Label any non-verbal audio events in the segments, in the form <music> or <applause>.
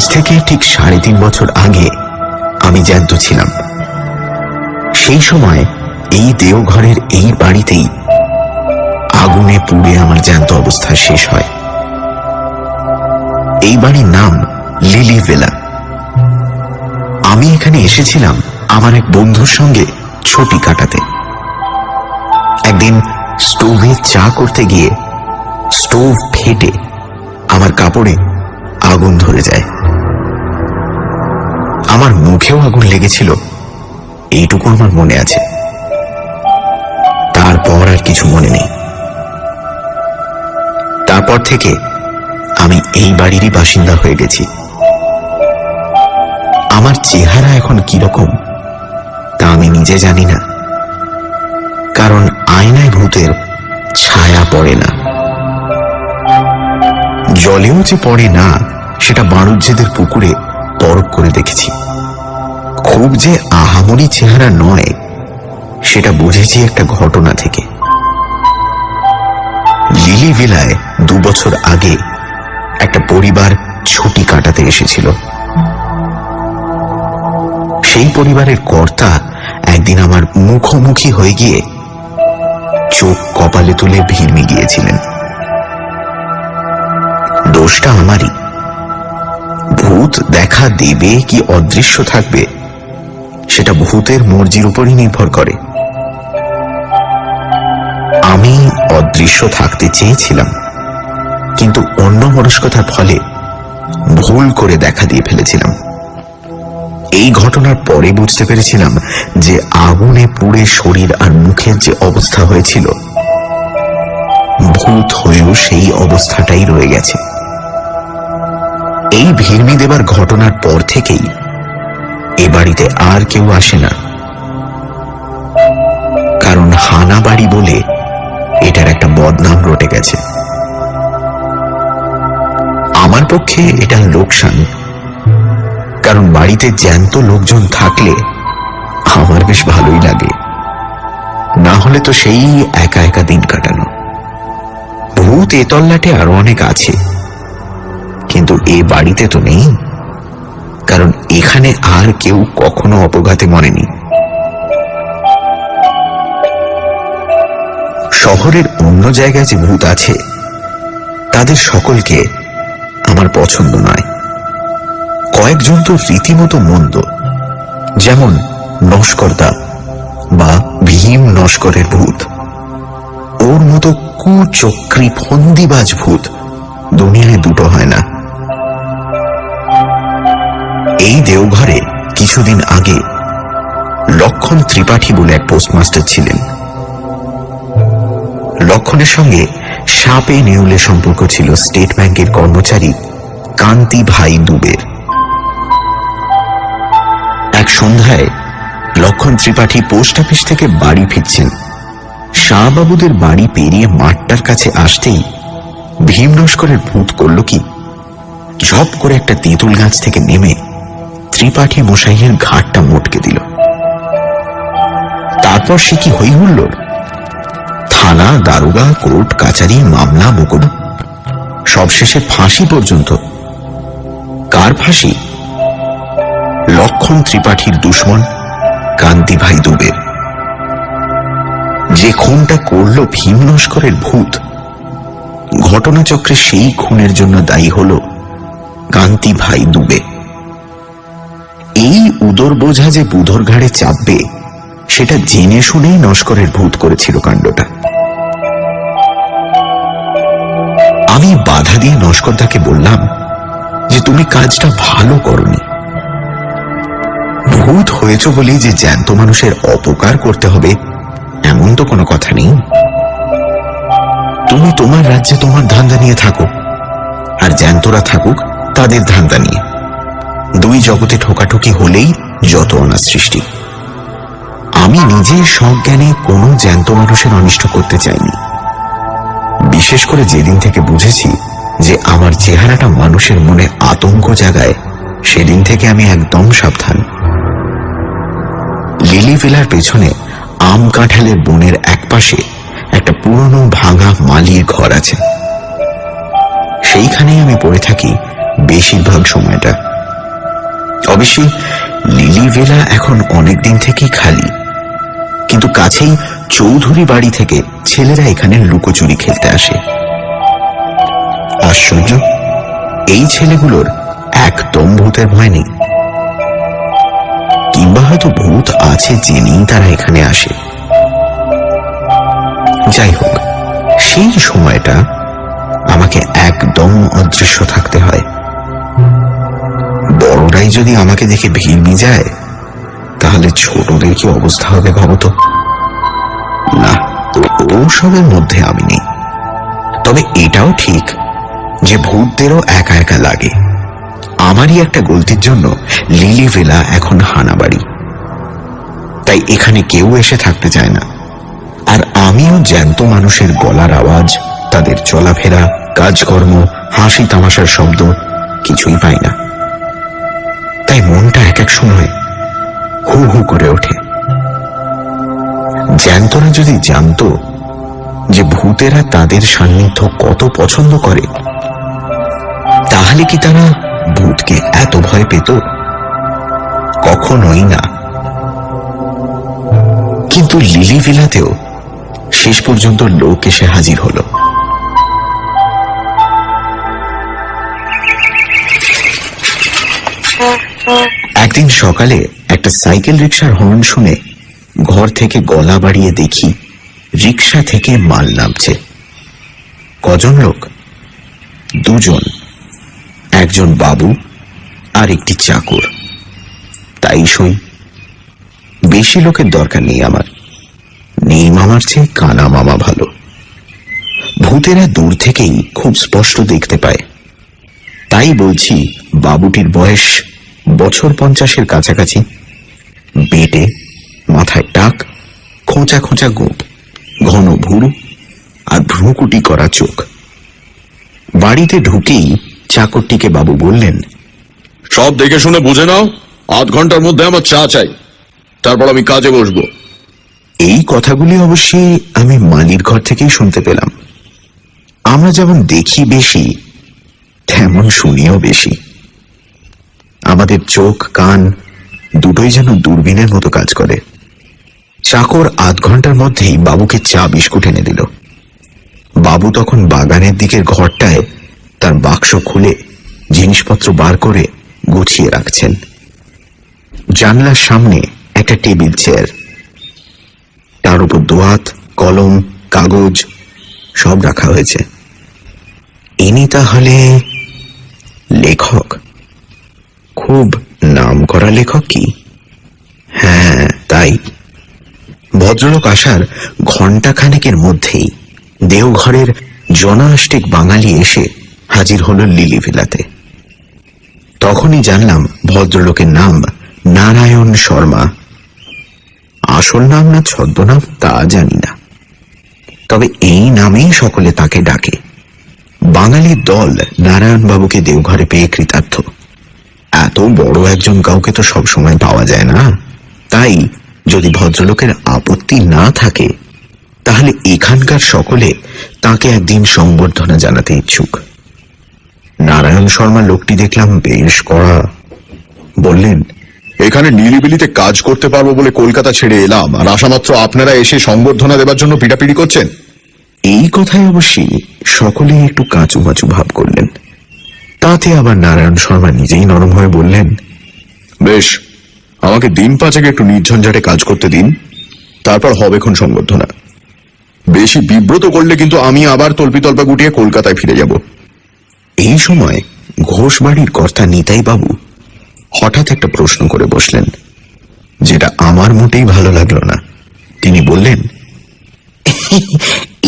আজ থেকে ঠিক সাড়ে তিন বছর আগে আমি জ্যান্ত ছিলাম। সেই সময় এই দেওঘরের এই বাড়িতেই আগুনে পুড়ে আমার জ্যান্ত অবস্থা শেষ হয়। এই বাড়ির নাম লিলি ভেলা। আমি এখানে এসেছিলাম আমার এক বন্ধুর সঙ্গে ছুটি কাটাতে। একদিন স্টোভে চা করতে গিয়ে স্টোভ ফেটে আমার কাপড়ে আগুন ধরে যায়। আমার মুখেও আগুন লেগেছিল। এইটুকু আমার মনে আছে। তারপর আর কিছু মনে নেই। তারপর থেকে আমি এই বাড়িরই বাসিন্দা হয়ে গেছি। আমার চেহারা এখন কীরকম, তা আমি নিজে জানি না। কারণ আয়নায় ভূতের ছায়া পড়ে না। জলেও যে পড়ে না, সেটা বাণুজ্যেদের পুকুরে পরক করে দেখেছি। খুব যে আহামরি চেহারা নয়, সেটা বুঝেছি একটা ঘটনা থেকে। লিলি ভিলায় দু বছর আগে একটা পরিবার ছুটি কাটাতে এসেছিল। সেই পরিবারের কর্তা একদিন আমার মুখোমুখি হয়ে গিয়ে চোখ কপালে তুলে ভিড়মি গিয়েছিলেন। দোষটা আমারই। ভূত দেখা দেবে কি অদৃশ্য থাকবে সেটা ভূতের মর্জির উপরই নির্ভর করে। আমি অদৃশ্য থাকতে চেয়েছিলাম, কিন্তু অন্য মনস্কতার ফলে ভুল করে দেখা দিয়ে ফেলেছিলাম। এই ঘটনার পরে বুঝতে পেরেছিলাম যে আগুনে পুড়ে শরীর আর মুখের যে অবস্থা হয়েছিল, ভূত হয়েও সেই অবস্থাটাই রয়ে গেছে। এই ভিড়মি দেবার ঘটনার পর থেকেই এ বাড়িতে আর কেউ আসে না। কারণ হানা বাড়ি বলে এটার একটা বদনাম রটে গেছে। আমার পক্ষে এটা লোকসান। কারণ বাড়িতে জ্যান্ত লোকজন থাকলে আমার বেশ ভালোই লাগে। না হলে তো সেই একা একা দিন কাটানো। ভূত এ তল্লাটে আরও অনেক আছে। কিন্তু এ বাড়িতে তো নেই। কারণ এখানে আর কেউ কখনো অপঘাতে মরেনি। শহরের অন্য জায়গায় যে ভূত আছে, তাদের সকলকে আমার পছন্দ নয়। কয়েকজন তো রীতিমতো মন্দ, যেমন নস্করদা বা ভীম নস্করের ভূত। ওর মতো কুচক্রী ফন্দিবাজ ভূত দুনিয়ায় দুটো হয় না। এই দেওঘরে কিছুদিন আগে লক্ষণ ত্রিপাঠী বলে এক পোস্টমাস্টার ছিলেন। লক্ষণের সঙ্গে সাপে নেউলে সম্পর্ক ছিল স্টেট ব্যাংকের কর্মচারী কান্তি ভাই দুবের। এক সন্ধ্যায় লক্ষণ ত্রিপাঠী পোস্ট অফিস থেকে বাড়ি ফিরছেন। শাহবাবুদের বাড়ি পেরিয়ে মাঠটার কাছে আসতেই ভীম নস্করের ভূত করল কি? ঝপ করে একটা তেঁতুল গাছ থেকে নেমে ত্রিপাঠী মশাইয়ের ঘাটটা মোটকে দিল। তারপর সে কি হই হুল্লোড় থানা, দারোগা, কোর্ট কাচারি মামলা মোকদ সবশেষে ফাঁসি পর্যন্ত। কার ফাঁসি? লক্ষণ ত্রিপাঠীর দুশ্মন কান্তি ভাই দুবের যে খুনটা করল ভীম নস্করের ভূত, ঘটনাচক্রে সেই খুনের জন্য দায়ী হল কান্তি ভাই দুবে। এই উদর বোঝা যে বুধর ঘাড়ে চাপবে, সেটা জেনে শুনেই নস্করের ভূত করেছিল কাণ্ডটা। আমি বাধা দিয়ে নস্করদাকে বললাম যে, তুমি কাজটা ভালো করনি। ভূত হয়েছ বলেই যে জ্যান্ত মানুষের অপকার করতে হবে, এমন তো কোনো কথা নেই। তুমি তোমার রাজ্যে তোমার ধান্দা নিয়ে থাকো, আর জ্যান্তরা থাকুক তাদের ধান্দা নিয়ে। দুই জগতে ঠোকাঠুকি হলেই যত অনার সৃষ্টি। আমি নিজে সজ্ঞানে কোনো জ্যান্ত মানুষের অনিষ্ট করতে চাইনি। বিশেষ করে যেদিন থেকে বুঝেছি যে আমার চেহারাটা মানুষের মনে আতঙ্ক জাগায়, সেদিন থেকে আমি একদম সাবধান। লিলি ভিলার পেছনে আম কাঁঠালের বনের একপাশে একটা পুরনো ভাঙা মালির ঘর আছে। সেইখানেই আমি পড়ে থাকি বেশিরভাগ সময়টা। অবশ্যই লিলি ভিলা এখন অনেক দিন থেকেই খালি। কিন্তু কাছেই চৌধুরী বাড়ি থেকে ছেলেরা এখানে লুকোচুরি খেলতে আসে। আশ্চর্য, এই ছেলেগুলোর একদম ভূতের ভয় নেই। কিংবা হয়তো ভূত আছে জেনেই তারা এখানে আসে। যাই হোক, সেই সময়টা আমাকে একদম অদৃশ্য থাকতে হয়। বড়রাই যদি আমাকে দেখে ভিড় যায়, তাহলে ছোটদের কি অবস্থা হবে ভাবতো না, ওসবের মধ্যে আমি নেই। তবে এটাও ঠিক যে ভূতদেরও একা একা লাগে। আমারই একটা গলতির জন্য লিলি ভেলা এখন হানাবাড়ি। তাই এখানে কেউ এসে থাকতে চায় না। আর আমিও জ্যান্ত মানুষের গলার আওয়াজ, তাদের চলাফেরা, কাজকর্ম হাসি তামাশার শব্দ কিছুই পাই না। সময় হু হু করে ওঠে। জ্যান্তরা যদি জানতো যে ভূতেরা তাদের সান্নিধ্য কত পছন্দ করে, তাহলে কি তারা ভূতকে এত ভয় পেত? কখনোই না। কিন্তু লিলি ভিলাতেও শেষ পর্যন্ত লোক এসে হাজির হলো। একদিন সকালে একটা সাইকেল রিক্সার হর্ন শুনে ঘর থেকে গলা বাড়িয়ে দেখি রিক্সা থেকে মাল নামছে। কজন লোক? দুজন। একজন বাবু আর একটি চাকর। তাই সই। বেশি লোকের দরকার নেই আমার। নেই মামার চেয়ে কানা মামা ভালো। ভূতেরা দূর থেকেই খুব স্পষ্ট দেখতে পায়। তাই বলছি বাবুটির বয়স বছর পঞ্চাশের কাছাকাছি। বেটে মাথায় টাক খোঁচা খোঁচা গোপ ঘন ভুরু আর ভ্রুকুটি করা চোখ। বাড়িতে ঢুকেই চাকরটিকে বাবু বললেন সব দেখে শুনে বুঝে নাও আধ ঘণ্টার মধ্যে আমার চা চাই। তারপর আমি কাজে বসবো। এই কথাগুলি অবশ্যই আমি মালির ঘর থেকেই শুনতে পেলাম। আমরা যেমন দেখি বেশি তেমন শুনিও বেশি। আমাদের চোখ, কান দুটোই যেন দূরবীনের মতো কাজ করে। চাকর আধ ঘণ্টার মধ্যেই বাবুকে চা বিস্কুট এনে দিল। বাবু তখন বাগানের দিকের ঘরটায় তার বাক্স খুলে জিনিসপত্র বার করে গুছিয়ে রাখছেন। জানলার সামনে একটা টেবিল চেয়ার। তার উপর দোয়াত কলম, কাগজ সব রাখা হয়েছে। ইনি তাহলে লেখক? খুব নাম করা লেখক কি? হ্যাঁ তাই। ভদ্রলোক আসার ঘণ্টা খানেকের মধ্যেই দেওঘরের জনাষ্টিক বাঙালি এসে হাজির হল লিলি ভিলাতে। তখনই জানলাম ভদ্রলোকের নাম নারায়ণ শর্মা। আসল নাম না ছদ্মনাম তা জানি না। তবে এই নামেই সকলে তাকে ডাকে। বাঙালির দল নারায়ণবাবুকে দেওঘরে পেয়ে কৃতার্থ। বড় একজন কাউকে তো সব সময় পাওয়া যায় না। তাই যদি ভদ্রলোকের আপত্তি না থাকে তাহলে এখানকার সকলে তাকে একদিন সংবর্ধনা জানাতে ইচ্ছুক। নারায়ণ শর্মা লোকটি দেখলাম বেশ কড়া। বললেন এখানে নিরিবিলিতে কাজ করতে পারব বলে কলকাতা ছেড়ে এলাম আর আসামাত্র আপনারা এসে সংবর্ধনা দেবার জন্য পিটাপিটি করছেন? এই কথায় অবশ্যই সকলেই একটু কাঁচু ভাব করলেন। তাতে আবার নারায়ণ শর্মা নিজেই নরম হয়ে বললেন বেশ আমাকে দিন পাঁচেক একটু নির্ঝঞ্ঝাটে কাজ করতে দিন তারপর হবে খুন সংবর্ধনা। বেশি বিব্রত করলে কিন্তু আমি আবার তল্পিতল্পা গুটিয়ে কলকাতায় ফিরে যাব। এই সময় ঘোষ বাড়ির কর্তা নিতাই বাবু হঠাৎ একটা প্রশ্ন করে বসলেন যেটা আমার মোটেই ভালো লাগল না। তিনি বললেন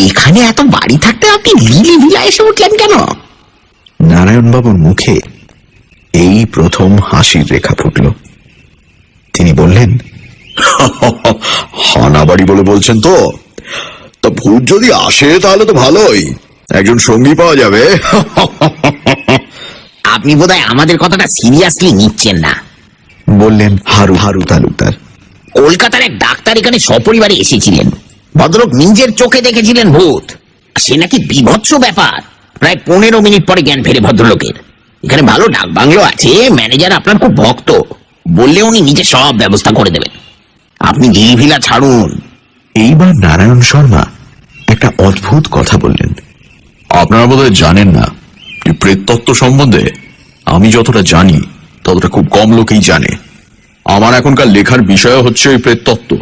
এখানে এত বাড়ি থাকতে আপনি লিলি ভিলা এসে উঠলেন কেন? নারায়ণবাবুর মুখে এই প্রথম হাসির রেখা ফুটল। তিনি বললেন হানা বাড়ি বলে বলছেন তো? তা ভূত যদি আসে তাহলে তো ভালোই। একজন সঙ্গী পাওয়া যাবে। আপনি বোধহয় আমাদের কথাটা সিরিয়াসলি নিচ্ছেন না। বললেন হারু হারু তালুকদার কলকাতার এক ডাক্তার এখানে সপরিবারে এসেছিলেন। ভদ্রলোক নিজের চোখে দেখেছিলেন ভূত। সে নাকি বিভৎস ব্যাপার। প্রায় পনেরো মিনিট পরে জ্ঞান ফেরে ভদ্রলোকের। এখানে ভালো ডাক বাংলো আছে, ম্যানেজার আপনার খুব ভক্ত। বললে উনি নিজে সব ব্যবস্থা করে দেবেন। আপনি গিরিভিলা ছাড়ুন। এইবার নারায়ণ শর্মা একটা অদ্ভুত কথা বললেন। আপনারা বোধহয় জানেন না যে প্রেততত্ত্ব সম্বন্ধে আমি যতটা জানি, ততটা খুব কম লোকেই জানে। আমার এখনকার লেখার বিষয় হচ্ছে ওই প্রেততত্ত্ব।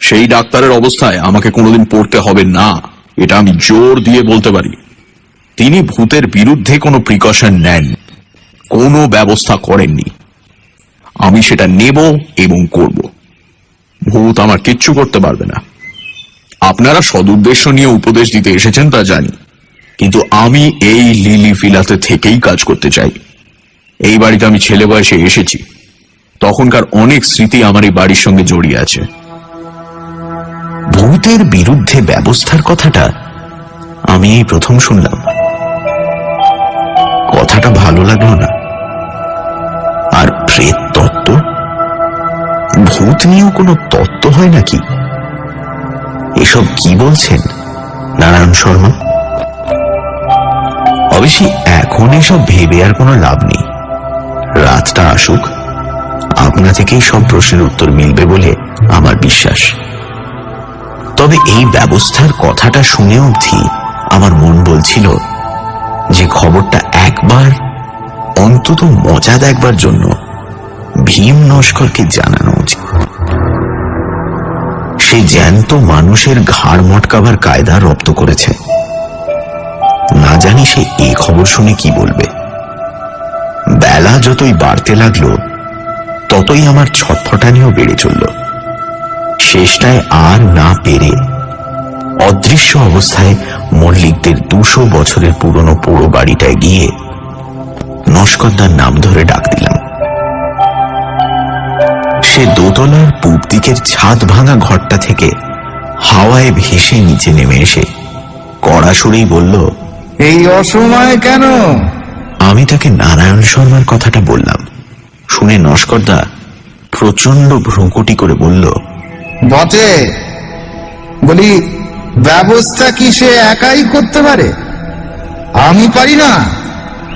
সেই ডাক্তারের অবস্থায় আমাকে কোনোদিন পড়তে হবে না, এটা আমি জোর দিয়ে বলতে পারি। তিনি ভূতের বিরুদ্ধে কোনো প্রিকশন নেন। কোনো ব্যবস্থা করেননি। আমি সেটা নেব এবং করব। ভূত আমার কিচ্ছু করতে পারবে না। আপনারা সদুদ্দেশ্য নিয়ে উপদেশ দিতে এসেছেন তা জানি। কিন্তু আমি এই লিলি ফিলাতে থেকেই কাজ করতে চাই। এই বাড়িতে আমি ছেলে বয়সে এসেছি। তখনকার অনেক স্মৃতি আমার এই বাড়ির সঙ্গে জড়িয়ে আছে। ভূতের বিরুদ্ধে ব্যবস্থার কথাটা আমি এই প্রথম শুনলাম। কথাটা ভালো লাগল না। আর প্রেত তত্ত্ব ভূত নিয়েও কোনো তত্ত্ব হয় নাকি? এসব কি বলছেন, নারায়ণ শর্মা? অবশ্যই এখন এসব ভেবে আর কোনো লাভ নেই। রাতটা আসুক আপনা থেকেই সব প্রশ্নের উত্তর মিলবে বলে আমার বিশ্বাস। তবে এই ব্যবস্থার কথাটা শুনে অবধি আমার মন বলছিল যে খবরটা একবার, অন্তত মজা দেখবার জন্য ভীম নস্করকে জানানো উচিত। সে জ্যান্ত মানুষের ঘাড় মটকাবার কায়দা রপ্ত করেছে। না জানি সে এই খবর শুনে কি বলবে। বেলা যতই বাড়তে লাগল, ততই আমার ছটফটানিও বেড়ে চলল। শেষটায় আর না পেরে অদৃশ্য অবস্থায় মল্লিকদের দুশো বছরের পুরনো পোড়ো বাড়িটায় গিয়ে নস্কন্দার নাম ধরে ডাক দিলাম। সে দোতলার পূব দিকের ছাদ ভাঙা ঘরটা থেকে হাওয়ায় ভেসে নিচে নেমে এসে কড়া সুরেই বলল এই অসময়ে কেন? আমি তাকে নারায়ণ শর্মার কথাটা বললাম। শুনে নস্করদা প্রচণ্ড ভ্রুকুটি করে বলল বটে বলি ব্যবস্থা কি সে একাই করতে পারে? আমি পারি না।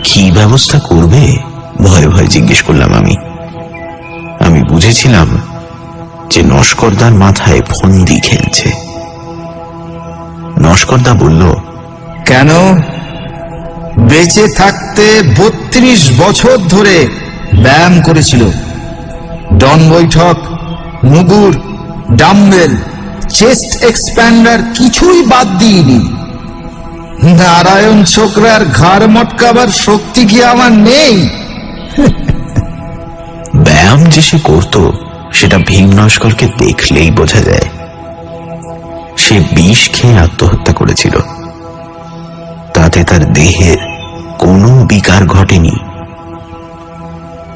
কি ব্যবস্থা করবে? ভয়ে ভয়ে জিজ্ঞেস করলাম আমি। আমি বুঝেছিলাম যে নস্করদার মাথায় ফন্দি খেলছে। নস্করদা বলল, কেন? বেঁচে থাকতে বত্রিশ বছর ধরে ব্যায়াম করেছিল। ডন বৈঠক, মুগুর, ডাম্বেল, চেস্ট এক্সপ্যান্ডার কিছুই বাদ দিইনি। নারায়ণ ছোকরার ঘাড় মটকাবার শক্তি কি আমার নেই? ব্যায়াম যে সে করত, সেটা ভীম নস্করকে দেখলেই বোঝা যায়। সে বিষ খেয়ে আত্মহত্যা করেছিল। তাতে তার দেহের কোনো বিকার ঘটেনি।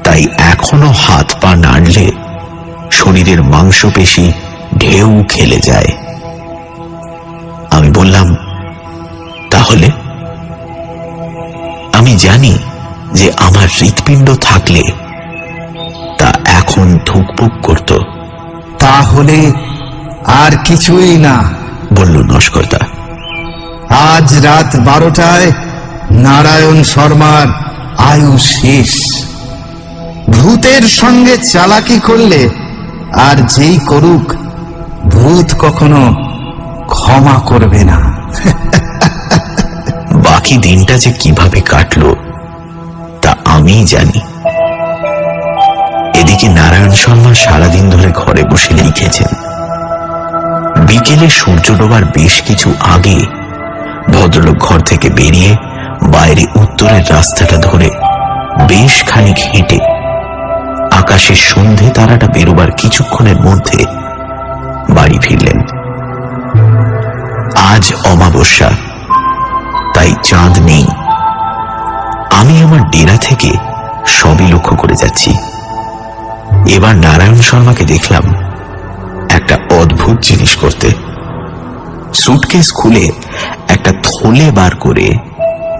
তাই এখনও হাত পা নাড়লে শরীরের মাংসপেশি ঢেউ খেলে যায়। আমি বললাম তাহলে? আমি জানি যে আমার হৃৎপিণ্ড থাকলে তা এখন ধুকপুক করত। তাহলে আর কিছুই না। বলল নস্করদা। আজ রাত বারোটায় নারায়ণ শর্মার আয়ু শেষ। ভূতের সঙ্গে চালাকি করলে আর যেই করুক ভূত কখনো ক্ষমা করবে না। <laughs> বাকি দিনটা যে কীভাবে কাটলো, তা আমিই জানি। এদিকে নারায়ণ শর্মা সারাদিন ধরে ঘরে বসে লিখেছেন, বিকেলে সূর্য ডোবার বেশ কিছু আগে ভদ্রলোক ঘর থেকে বেরিয়ে বাইরে উত্তরের রাস্তাটা ধরে বেশ খানিক হেঁটে আকাশের সন্ধে তারাটা বেরোবার কিছুক্ষণের মধ্যে বাড়ি ফিরলেন। আজ অমাবস্যা। তাই চাঁদ নেই। আমি আমার ডেরা থেকে সবই লক্ষ্য করে যাচ্ছি। এবার নারায়ণ শর্মাকে দেখলাম একটা অদ্ভুত জিনিস করতে। সুটকেস খুলে একটা থলে বার করে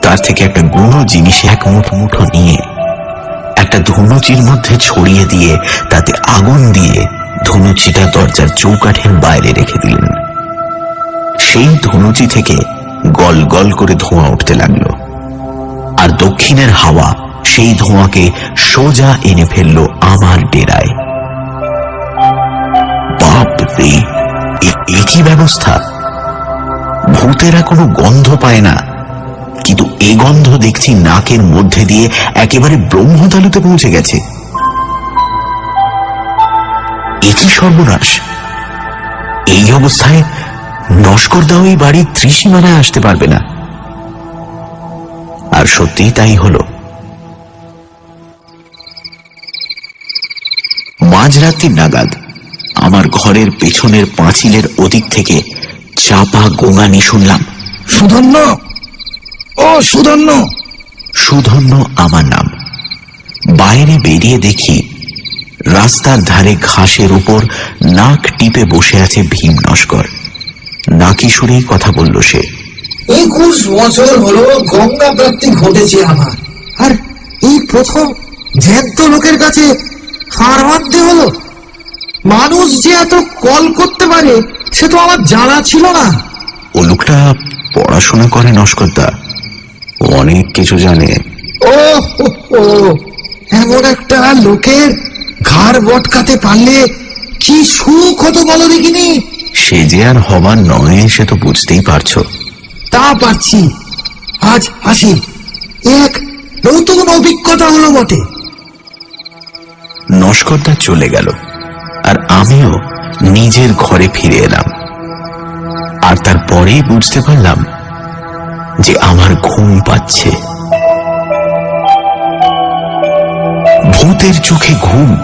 তার থেকে একটা গুঁড়ো জিনিস এক মুঠো মুঠো নিয়ে একটা ধুনুচির মধ্যে ছড়িয়ে দিয়ে তাতে আগুন দিয়ে ধনুচিটা দরজার চৌকাঠের বাইরে রেখে দিলেন। সেই ধনুচি থেকে গল গল করে ধোঁয়া উঠতে লাগল। আর দক্ষিণের হাওয়া সেই ধোঁয়াকে সোজা এনে ফেলল আমার ডেরায়। বাপ রে, এ- এ কি ব্যবস্থা? ভূতেরা কোনো গন্ধ পায় না। কিন্তু এ গন্ধ দেখছি নাকের মধ্যে দিয়ে একেবারে ব্রহ্মতালুতে পৌঁছে গেছে। এ কি সর্বনাশ? এই অবস্থায় নস্করদাও এই বাড়ির ত্রিসীমানায় আসতে পারবে না। আর সত্যিই তাই হলো। মাঝরাত্রি নাগাদ আমার ঘরের পেছনের পাঁচিলের ওদিক থেকে চাপা গোঙানি শুনলাম। সুধন্য! ও সুধন্য! সুধন্য আমার নাম। বাইরে বেরিয়ে দেখি রাস্তার ধারে ঘাসের উপর নাক টিপে বসে আছে ভীম নস্কর। নাকি সুরেই কথা বলল সে। একুশ বছর হলো গঙ্গা প্রাপ্তি ঘটেছে আমার। আর এই প্রথম জ্যান্ত লোকের কাছে হার মানতে হলো? মানুষ যে এত কল করতে পারে সে তো আমার জানা ছিল না। ও লোকটা পড়াশোনা করে নস্করদা। অনেক কিছু জানে। ও এমন একটা লোকের ঘাড় বটকাতে পারলে কি সুখ হতো বলো দেখিনি? সে যে আর হবার নয় সে তো বুঝতেই পারছ। তা পারছি। আজ আসি। এক নতুন অভিজ্ঞতা হলো বটে। নস্করদা চলে গেল আর আমিও নিজের ঘরে ফিরে এলাম। আর তারপরেই বুঝতে পারলাম যে আমার ঘুম পাচ্ছে। ভূতের চোখে ঘুম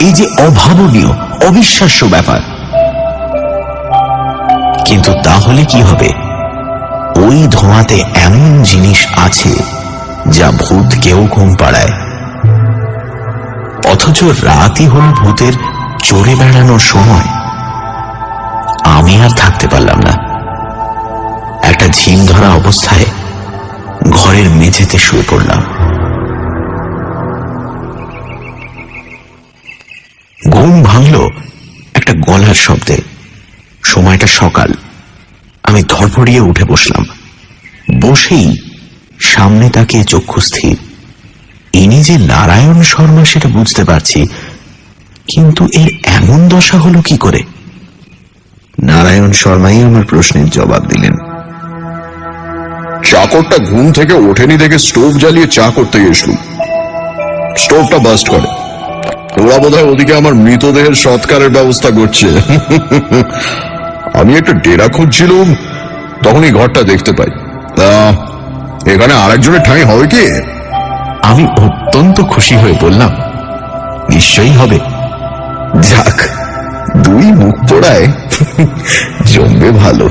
এই যে অভাবনীয় অবিশ্বাস্য ব্যাপার। কিন্তু তাহলে কি হবে? ওই ধোঁয়াতে এমন জিনিস আছে যা ভূতকেও ঘুম পাড়ায়। অথচ রাতই হল ভূতের চড়ে বেড়ানোর সময়। আমি আর থাকতে পারলাম না। একটা ঝিম ধরা অবস্থায় ঘরের মেঝেতে শুয়ে পড়লাম। ঘুম ভাঙল একটা গলার শব্দে। সময়টা সকাল। আমি ধরপড়িয়ে উঠে বসলাম। বসেই সামনে তাকিয়ে চক্ষু স্থির। ইনি যে নারায়ণ শর্মা সেটা বুঝতে পারছি, কিন্তু এর এমন দশা হলো কি করে? নারায়ণ শর্মাই আমার প্রশ্নের জবাব দিলেন। চাকরটা ঘুম থেকে ওঠেনি দেখে স্টোভ জ্বালিয়ে চা করতে গেছিলুম স্টোভটা বাস্ট করে। ওরা বোধ ওদিকে আমার মৃতদেহের সৎকারের ব্যবস্থা করছে। আমি একটা ডেরা খুঁজছিলুম তখন এই ঘরটা দেখতে পাই। তা এখানে আরেকজনের ঠাঁই হবে কি? আমি অত্যন্ত খুশি হয়ে বললাম নিশ্চয়ই হবে। যাক দুই মুখ পোড়ায় জমবে ভালো।